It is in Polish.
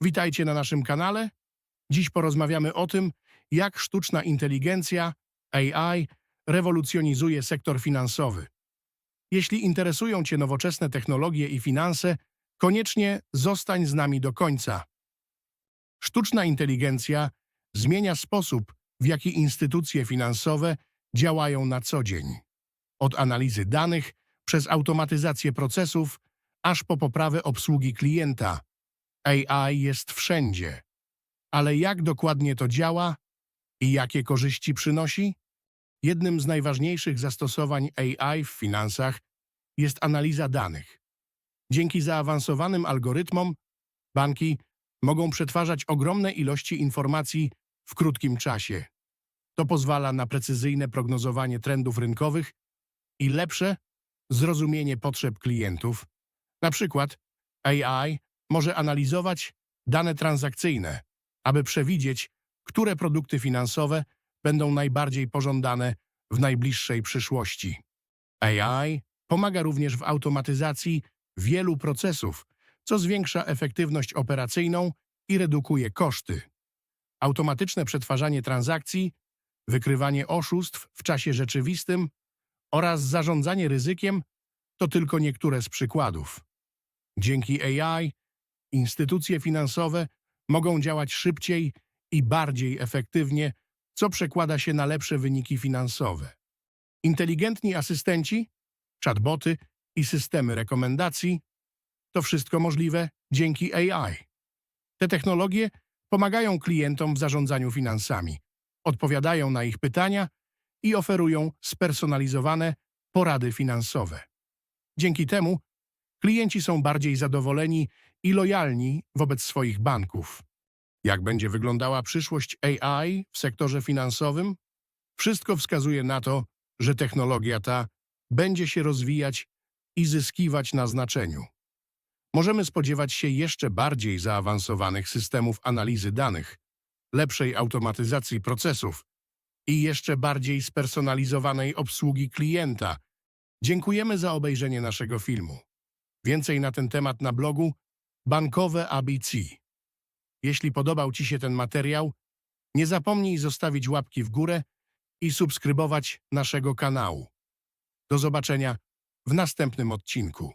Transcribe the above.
Witajcie na naszym kanale. Dziś porozmawiamy o tym, jak sztuczna inteligencja AI rewolucjonizuje sektor finansowy. Jeśli interesują Cię nowoczesne technologie i finanse, koniecznie zostań z nami do końca. Sztuczna inteligencja zmienia sposób, w jaki instytucje finansowe działają na co dzień. Od analizy danych, przez automatyzację procesów, aż po poprawę obsługi klienta. AI jest wszędzie. Ale jak dokładnie to działa i jakie korzyści przynosi? Jednym z najważniejszych zastosowań AI w finansach jest analiza danych. Dzięki zaawansowanym algorytmom banki mogą przetwarzać ogromne ilości informacji w krótkim czasie. To pozwala na precyzyjne prognozowanie trendów rynkowych i lepsze zrozumienie potrzeb klientów. Na przykład AI może analizować dane transakcyjne, aby przewidzieć, które produkty finansowe będą najbardziej pożądane w najbliższej przyszłości. AI pomaga również w automatyzacji wielu procesów, co zwiększa efektywność operacyjną i redukuje koszty. Automatyczne przetwarzanie transakcji, wykrywanie oszustw w czasie rzeczywistym oraz zarządzanie ryzykiem to tylko niektóre z przykładów. Dzięki AI instytucje finansowe mogą działać szybciej i bardziej efektywnie, co przekłada się na lepsze wyniki finansowe. Inteligentni asystenci, chatboty i systemy rekomendacji to wszystko możliwe dzięki AI. Te technologie pomagają klientom w zarządzaniu finansami, odpowiadają na ich pytania i oferują spersonalizowane porady finansowe. Dzięki temu klienci są bardziej zadowoleni i lojalni wobec swoich banków. Jak będzie wyglądała przyszłość AI w sektorze finansowym? Wszystko wskazuje na to, że technologia ta będzie się rozwijać i zyskiwać na znaczeniu. Możemy spodziewać się jeszcze bardziej zaawansowanych systemów analizy danych, lepszej automatyzacji procesów i jeszcze bardziej spersonalizowanej obsługi klienta. Dziękujemy za obejrzenie naszego filmu. Więcej na ten temat na blogu Bankowe ABC. Jeśli podobał Ci się ten materiał, nie zapomnij zostawić łapki w górę i subskrybować naszego kanału. Do zobaczenia w następnym odcinku.